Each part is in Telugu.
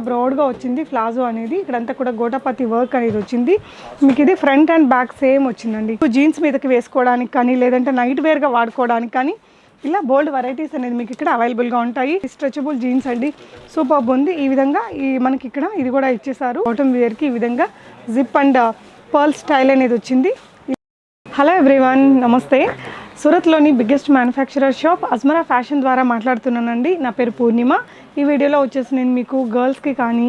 బ్రాడ్గా వచ్చింది ప్లాజో అనేది. ఇక్కడంతా కూడా గోటాపతి వర్క్ అనేది వచ్చింది. మీకు ఇది ఫ్రంట్ అండ్ బ్యాక్ సేమ్ వచ్చిందండి. జీన్స్ మీదకి వేసుకోవడానికి కానీ లేదంటే నైట్ వేర్గా వాడుకోవడానికి కానీ ఇలా బోల్డ్ వెరైటీస్ అనేది మీకు ఇక్కడ అవైలబుల్గా ఉంటాయి. స్ట్రెచబుల్ జీన్స్ అండి. సూపర్ ఉంది. ఈ విధంగా ఈ మనకి ఇక్కడ ఇది కూడా ఇచ్చేసారు. బాటమ్ వేర్కి ఈ విధంగా జిప్ అండ్ పర్ల్ స్టైల్ అనేది వచ్చింది. హలో ఎవ్రీవన్ నమస్తే. సూరత్లోని biggest manufacturer shop Ajmera fashion ద్వారా మాట్లాడుతున్నానండి. నా పేరు పూర్ణిమ. ఈ వీడియోలో వచ్చేసి నేను మీకు గర్ల్స్కి కానీ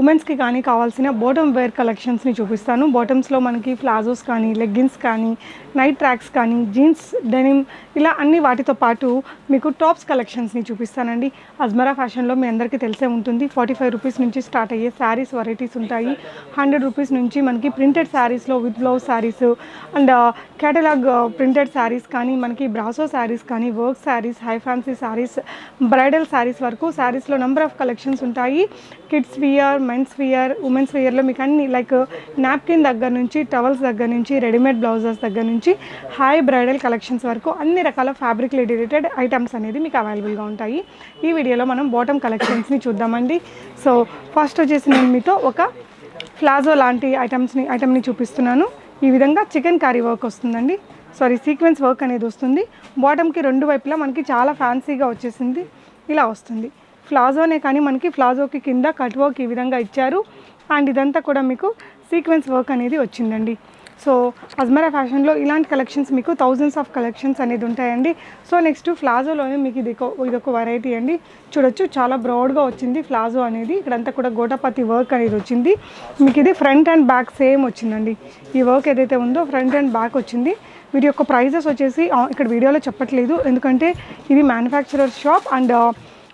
ఉమెన్స్కి కానీ కావాల్సిన బాటమ్ వేర్ కలెక్షన్స్ని చూపిస్తాను. బాటమ్స్లో మనకి ప్లాజోస్ కానీ లెగ్గిన్స్ కానీ నైట్ ట్రాక్స్ కానీ జీన్స్ డెనిమ్ ఇలా అన్ని వాటితో పాటు మీకు టాప్స్ కలెక్షన్స్ని చూపిస్తానండి. అజ్మరా ఫ్యాషన్లో మీ అందరికీ తెలిసే ఉంటుంది. ఫార్టీ ఫైవ్ రూపీస్ నుంచి స్టార్ట్ అయ్యే శారీస్ వెరైటీస్ ఉంటాయి. హండ్రెడ్ రూపీస్ నుంచి మనకి ప్రింటెడ్ శారీస్లో with blouse saris and catalogue printed saris కానీ మనకి బ్రాసో శారీస్ కానీ work saris high fancy saris bridal saris వరకు శారీస్లో నెంబర్ ఆఫ్ కలెక్షన్స్ ఉంటాయి. Kids wear men's wear women's వియర్లో మీకు అన్ని లైక్ నాప్కిన్ దగ్గర నుంచి టవల్స్ దగ్గర నుంచి రెడీమేడ్ బ్లౌజెస్ దగ్గర నుంచి హై బ్రైడల్ కలెక్షన్స్ వరకు అన్ని రకాల ఫ్యాబ్రిక్ రిలేటెడ్ ఐటమ్స్ అనేది మీకు అవైలబుల్గా ఉంటాయి. ఈ వీడియోలో మనం బాటమ్ కలెక్షన్స్ని చూద్దామండి. సో ఫస్ట్ వచ్చేసి నేను మీతో ఒక ప్లాజో లాంటి ఐటమ్స్ని ఐటమ్ని చూపిస్తున్నాను. ఈ విధంగా చికెన్ కర్రీ వర్క్ వస్తుందండి. సారీ సీక్వెన్స్ వర్క్ అనేది వస్తుంది. బాటమ్కి రెండు వైపులా మనకి చాలా ఫ్యాన్సీగా వచ్చేసింది. ఇలా వస్తుంది. ఫ్లాజోనే కానీ మనకి ఫ్లాజోకి కింద కట్ వర్క్ ఈ విధంగా ఇచ్చారు. అండ్ ఇదంతా కూడా మీకు సీక్వెన్స్ వర్క్ అనేది వచ్చిందండి. సో అజ్మరా ఫ్యాషన్లో ఇలాంటి కలెక్షన్స్ మీకు థౌజండ్స్ ఆఫ్ కలెక్షన్స్ అనేది ఉంటాయండి. సో నెక్స్ట్ ఫ్లాజోలోనే మీకు ఇది ఒక- ఇదొక వెరైటీ అండి. చూడొచ్చు చాలా బ్రాడ్గా వచ్చింది ఫ్లాజో అనేది. ఇక్కడంతా కూడా గోటాపతి వర్క్ అనేది వచ్చింది. మీకు ఇది ఫ్రంట్ అండ్ బ్యాక్ సేమ్ వచ్చిందండి. ఈ వర్క్ ఏదైతే ఉందో ఫ్రంట్ అండ్ బ్యాక్ వచ్చింది. వీటి యొక్క ప్రైజెస్ వచ్చేసి ఇక్కడ వీడియోలో చెప్పట్లేదు. ఎందుకంటే ఇది మ్యానుఫ్యాక్చరర్ షాప్ అండ్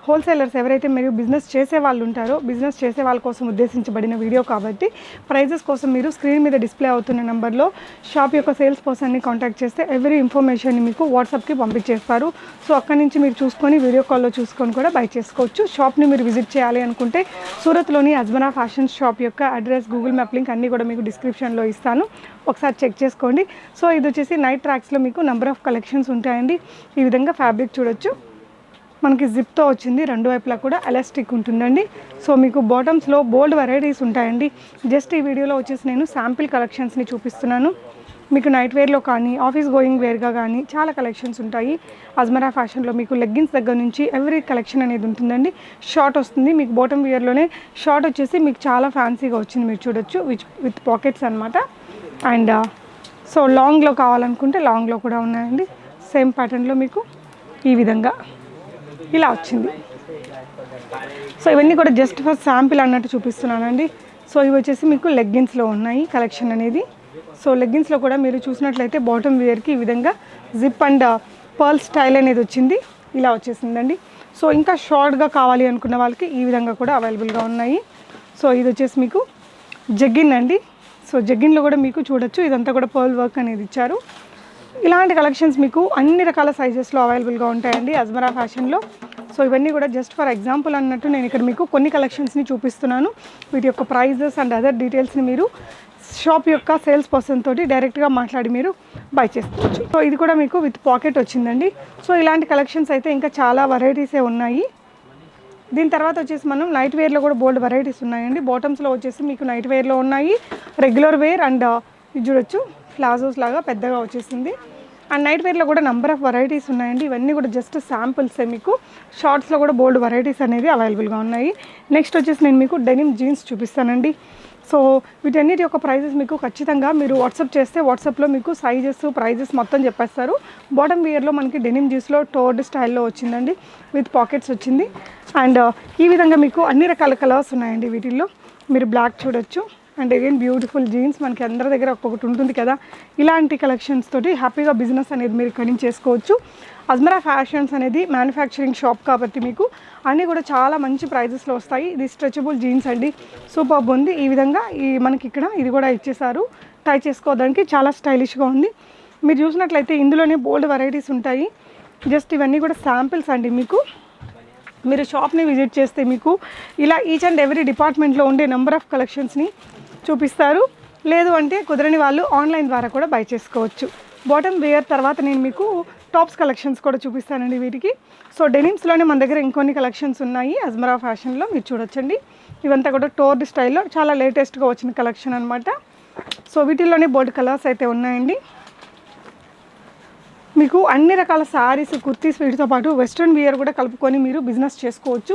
హోల్సేలర్స్ ఎవరైతే మీరు బిజినెస్ చేసే వాళ్ళు ఉంటారో బిజినెస్ చేసే వాళ్ళ కోసం ఉద్దేశించబడిన వీడియో కాబట్టి ప్రైజెస్ కోసం మీరు స్క్రీన్ మీద డిస్ప్లే అవుతున్న నెంబర్లో షాప్ యొక్క సేల్స్ పర్సన్ని కాంటాక్ట్ చేస్తే ఎవ్రీ ఇన్ఫర్మేషన్ని మీకు వాట్సాప్కి పంపించేస్తారు. సో అక్కడి నుంచి మీరు చూసుకొని వీడియో కాల్లో చూసుకొని కూడా బై చేసుకోవచ్చు. షాప్ని మీరు విజిట్ చేయాలి అనుకుంటే సూరత్లోని అజ్మనా ఫ్యాషన్ షాప్ యొక్క అడ్రస్ గూగుల్ మ్యాప్ లింక్ అన్నీ కూడా మీకు డిస్క్రిప్షన్లో ఇస్తాను. ఒకసారి చెక్ చేసుకోండి. సో ఇది వచ్చేసి నైట్ ట్రాక్స్లో మీకు నెంబర్ ఆఫ్ కలెక్షన్స్ ఉంటాయండి. ఈ విధంగా ఫ్యాబ్రిక్ చూడొచ్చు. మనకి జిప్తో వచ్చింది. రెండు వైపులా కూడా ఎలాస్టిక్ ఉంటుందండి. సో మీకు బాటమ్స్లో బోల్డ్ వెరైటీస్ ఉంటాయండి. జస్ట్ ఈ వీడియోలో వచ్చేసి నేను శాంపిల్ కలెక్షన్స్ని చూపిస్తున్నాను. మీకు నైట్ వేర్లో కానీ ఆఫీస్ గోయింగ్ వేర్గా కానీ చాలా కలెక్షన్స్ ఉంటాయి. అజ్మరా ఫ్యాషన్లో మీకు లెగ్గిన్స్ దగ్గర నుంచి ఎవ్రీ కలెక్షన్ అనేది ఉంటుందండి. షార్ట్ వస్తుంది. మీకు బాటమ్ వేర్లోనే షార్ట్ వచ్చేసి మీకు చాలా ఫ్యాన్సీగా వచ్చింది మీరు చూడొచ్చు విచ్ విత్ పాకెట్స్ అనమాట అండ్ సో లాంగ్లో కావాలనుకుంటే లాంగ్లో కూడా ఉన్నాయండి. సేమ్ ప్యాటర్న్లో మీకు ఈ విధంగా ఇలా వచ్చింది. సో ఇవన్నీ కూడా జస్ట్ ఫర్ శాంపిల్ అన్నట్టు చూపిస్తున్నానండి. సో ఇవి వచ్చేసి మీకు లెగ్గిన్స్లో ఉన్నాయి కలెక్షన్ అనేది. సో లెగ్గిన్స్లో కూడా మీరు చూసినట్లయితే బాటమ్ వేర్కి ఈ విధంగా జిప్ అండ్ పర్ల్ స్టైల్ అనేది వచ్చింది. ఇలా వచ్చేసిందండి. సో ఇంకా షార్ట్గా కావాలి అనుకున్న వాళ్ళకి ఈ విధంగా కూడా అవైలబుల్గా ఉన్నాయి. సో ఇది వచ్చేసి మీకు జగ్గిన్ అండి. సో జగ్గిన్లో కూడా మీకు చూడొచ్చు. ఇదంతా కూడా పర్ల్ వర్క్ అనేది ఇచ్చారు. ఇలాంటి కలెక్షన్స్ మీకు అన్ని రకాల సైజెస్లో అవైలబుల్గా ఉంటాయండి అజ్మరా ఫ్యాషన్లో. సో ఇవన్నీ కూడా జస్ట్ ఫర్ ఎగ్జాంపుల్ అన్నట్టు నేను ఇక్కడ మీకు కొన్ని కలెక్షన్స్ని చూపిస్తున్నాను. వీటి యొక్క ప్రైజెస్ అండ్ అదర్ డీటెయిల్స్ని మీరు షాప్ యొక్క సేల్స్ పర్సన్ తోటి డైరెక్ట్గా మాట్లాడి మీరు బై చేసుకోవచ్చు. సో ఇది కూడా మీకు విత్ పాకెట్ వచ్చిందండి. సో ఇలాంటి కలెక్షన్స్ అయితే ఇంకా చాలా వెరైటీసే ఉన్నాయి. దీని తర్వాత వచ్చేసి మనం నైట్ వేర్లో కూడా బోల్డ్ వెరైటీస్ ఉన్నాయండి. బాటమ్స్లో వచ్చేసి మీకు నైట్ వేర్లో ఉన్నాయి రెగ్యులర్ వేర్ అండ్ ఇది చూడొచ్చు. ప్లాజోస్ లాగా పెద్దగా వచ్చేసింది. అండ్ నైట్ వేర్లో కూడా నెంబర్ ఆఫ్ వెరైటీస్ ఉన్నాయండి. ఇవన్నీ కూడా జస్ట్ శాంపుల్సే మీకు. షార్ట్స్లో కూడా బోల్డ్ వెరైటీస్ అనేది అవైలబుల్గా ఉన్నాయి. నెక్స్ట్ వచ్చేసి నేను మీకు డెనిమ్ జీన్స్ చూపిస్తానండి. సో వీటన్నిటి యొక్క ప్రైజెస్ మీకు ఖచ్చితంగా మీరు వాట్సాప్ చేస్తే వాట్సాప్లో మీకు సైజెస్ ప్రైజెస్ మొత్తం చెప్పేస్తారు. బాటమ్ వియర్లో మనకి డెనిమ్ జీన్స్లో టోర్డ్ స్టైల్లో వచ్చిందండి. విత్ పాకెట్స్ వచ్చింది. అండ్ uh, ఈ విధంగా మీకు అన్ని రకాల కలర్స్ ఉన్నాయండి వీటిల్లో. మీరు బ్లాక్ చూడొచ్చు. అండ్ అగైన్ బ్యూటిఫుల్ జీన్స్ మనకి అందరి దగ్గర ఒక్కొక్కటి ఉంటుంది కదా. ఇలాంటి కలెక్షన్స్ తోటి హ్యాపీగా బిజినెస్ అనేది మీరు ఇక్కడి నుంచి చేసుకోవచ్చు. అజ్మరా ఫ్యాషన్స్ అనేది మ్యానుఫ్యాక్చరింగ్ షాప్ కాబట్టి మీకు అన్నీ కూడా చాలా మంచి ప్రైజెస్లో వస్తాయి. ఇది స్ట్రెచబుల్ జీన్స్ అండి. సూపర్ ఉంది. ఈ విధంగా ఈ మనకి ఇక్కడ ఇది కూడా ఇచ్చేసారు ట్రై చేసుకోవడానికి చాలా స్టైలిష్గా ఉంది. మీరు చూసినట్లయితే ఇందులోనే బోల్డ్ వెరైటీస్ ఉంటాయి. జస్ట్ ఇవన్నీ కూడా శాంపిల్స్ అండి మీకు. మీరు షాప్ని విజిట్ చేస్తే మీకు ఇలా ఈచ్ అండ్ ఎవ్రీ డిపార్ట్మెంట్లో ఉండే నెంబర్ ఆఫ్ కలెక్షన్స్ని చూపిస్తారు. లేదు అంటే కుదరని వాళ్ళు ఆన్లైన్ ద్వారా కూడా బై చేసుకోవచ్చు. బాటమ్ వేర్ తర్వాత నేను మీకు టాప్స్ కలెక్షన్స్ కూడా చూపిస్తానండి వీటికి. సో డెనిమ్స్లోనే మన దగ్గర ఇంకొన్ని కలెక్షన్స్ ఉన్నాయి. అజ్మరా ఫ్యాషన్లో మీరు చూడొచ్చండి. ఇవంతా కూడా టోర్డ్ స్టైల్లో చాలా లేటెస్ట్గా వచ్చిన కలెక్షన్ అనమాట సో వీటిల్లోనే బోల్డ్ కలర్స్ అయితే ఉన్నాయండి. మీకు అన్ని రకాల శారీస్ కుర్తీస్ వీటితో పాటు వెస్ట్రన్ వియర్ కూడా కలుపుకొని మీరు బిజినెస్ చేసుకోవచ్చు.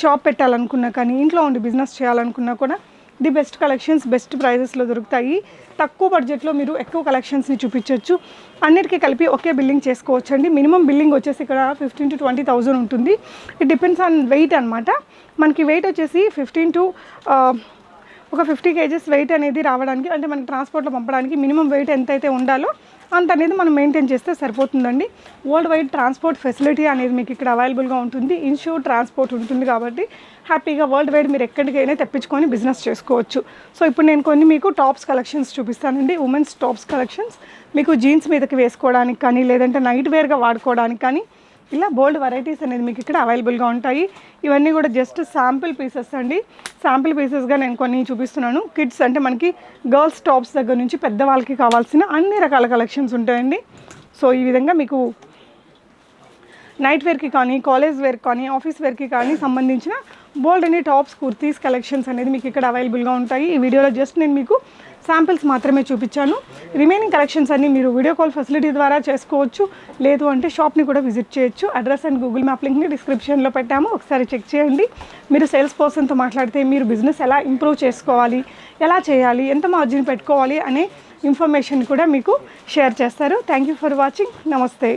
షాప్ పెట్టాలనుకున్నా కానీ ఇంట్లో ఉండి బిజినెస్ చేయాలనుకున్నా కూడా ది బెస్ట్ కలెక్షన్స్ బెస్ట్ ప్రైజెస్లో దొరుకుతాయి. తక్కువ బడ్జెట్లో మీరు ఎక్కువ కలెక్షన్స్ని చూపించవచ్చు అన్నిటికీ కలిపి ఒకే బిల్లింగ్ చేసుకోవచ్చు అండి మినిమం బిల్లింగ్ వచ్చేసి ఇక్కడ ఫిఫ్టీన్ టు ట్వంటీ థౌజండ్ ఉంటుంది. ఇట్ డిపెండ్స్ ఆన్ వెయిట్ అనమాట మనకి వెయిట్ వచ్చేసి ఫిఫ్టీన్ టు ఒక ఫిఫ్టీ కేజెస్ వెయిట్ అనేది రావడానికి అంటే మనకి ట్రాన్స్పోర్ట్లో పంపడానికి మినిమం వెయిట్ ఎంతైతే ఉండాలో అంత అనేది మనం మెయింటైన్ చేస్తే సరిపోతుందండి. వరల్డ్ వైడ్ ట్రాన్స్పోర్ట్ ఫెసిలిటీ అనేది మీకు ఇక్కడ అవైలబుల్గా ఉంటుంది. ఇన్ష్యూర్ ట్రాన్స్పోర్ట్ ఉంటుంది కాబట్టి హ్యాపీగా వరల్డ్ వైడ్ మీరు ఎక్కడికైనా తెప్పించుకొని బిజినెస్ చేసుకోవచ్చు. సో ఇప్పుడు నేను కొన్ని మీకు టాప్స్ కలెక్షన్స్ చూపిస్తానండి. ఉమెన్స్ టాప్స్ కలెక్షన్స్ మీకు జీన్స్ మీదకి వేసుకోవడానికి కానీ లేదంటే నైట్ వేర్గా వాడుకోవడానికి కానీ ఇలా బోల్డ్ వెరైటీస్ అనేది మీకు ఇక్కడ అవైలబుల్గా ఉంటాయి. ఇవన్నీ కూడా జస్ట్ శాంపిల్ పీసెస్ అండి. శాంపిల్ పీసెస్గా నేను కొన్ని చూపిస్తున్నాను. కిడ్స్ అంటే మనకి గర్ల్స్ టాప్స్ దగ్గర నుంచి పెద్దవాళ్ళకి కావాల్సిన అన్ని రకాల కలెక్షన్స్ ఉంటాయండి. సో ఈ విధంగా మీకు నైట్ వేర్కి కానీ కాలేజ్ వేర్ కానీ ఆఫీస్ వేర్కి కానీ సంబంధించిన బోల్డ్ అనే టాప్స్ కుర్తీస్ కలెక్షన్స్ అనేది మీకు ఇక్కడ అవైలబుల్గా ఉంటాయి. ఈ వీడియోలో జస్ట్ నేను మీకు శాంపిల్స్ మాత్రమే చూపించాను. రిమైనింగ్ కలెక్షన్స్ అన్ని మీరు వీడియో కాల్ ఫెసిలిటీ ద్వారా చేసుకోవచ్చు. లేదు అంటే షాప్ని కూడా విజిట్ చేయొచ్చు. అడ్రస్ అండ్ గూగుల్ మ్యాప్ లింక్ని డిస్క్రిప్షన్లో పెట్టాము. ఒకసారి చెక్ చేయండి. మీరు సేల్స్ పర్సన్తో మాట్లాడితే మీరు బిజినెస్ ఎలా ఇంప్రూవ్ చేసుకోవాలి ఎలా చేయాలి ఎంత మార్జిన్ పెట్టుకోవాలి అనే ఇన్ఫర్మేషన్ కూడా మీకు షేర్ చేస్తారు. థ్యాంక్ యూ ఫర్ వాచింగ్ నమస్తే